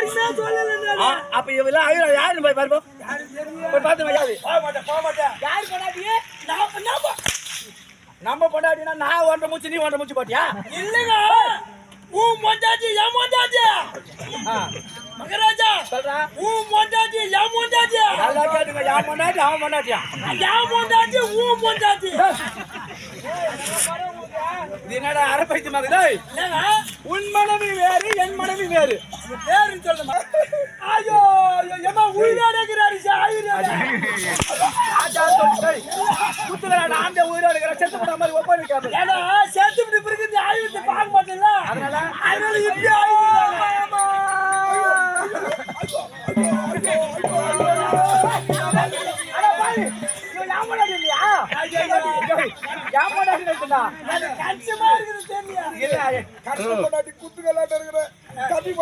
யாருமே சொல்லல அப்ப இவெல்லாம் ஐயோ யாருன்னு போய் பாருப்போம் போய் பார்த்து யாரு? போக மாட்டேன் போக மாட்டேன் யாரு பண்ணாடி நான் பண்ணாம நம்ம பொண்டாட்டினா நான் ஒன்றரை மூச்சு நீ ஒன்றரை மூச்சு போட்டியா? இல்லங்க. உன் மொண்டாட்டி என் மொண்டாட்டி ஆ, மகராஜா. சொல்றா. உன் மொண்டாட்டி என் மொண்டாட்டி நல்லா கேட்டுங்க யார் பொண்டாட்டி அவன் பொண்டாட்டியா? என் மொண்டாட்டி உன் மொண்டாட்டி இது என்னடா அரப்பைத்து மகதே உன் மனைவி வேறு என் மனைவி வேறு. பேரு சொல்லுமா ஐயோ எம்மா உயிரோடுகிறாரு குத்துறா நான் உயிரோடு இருக்கிற செத்து போன மாதிரி ஒப்பந்தம் கேட்பேன் ஏன்னா சேர்த்து இப்படி பிறகு ஆயுதத்தை பார்க்க மாட்டேன்ல. அதனால? அதனால இப்படி ஆயுதம் கஷ்டமா இருக்குது தெரியல இல்ல கஷ்டப்படாட்டி కుట్టుకెళ్ళాడు కదా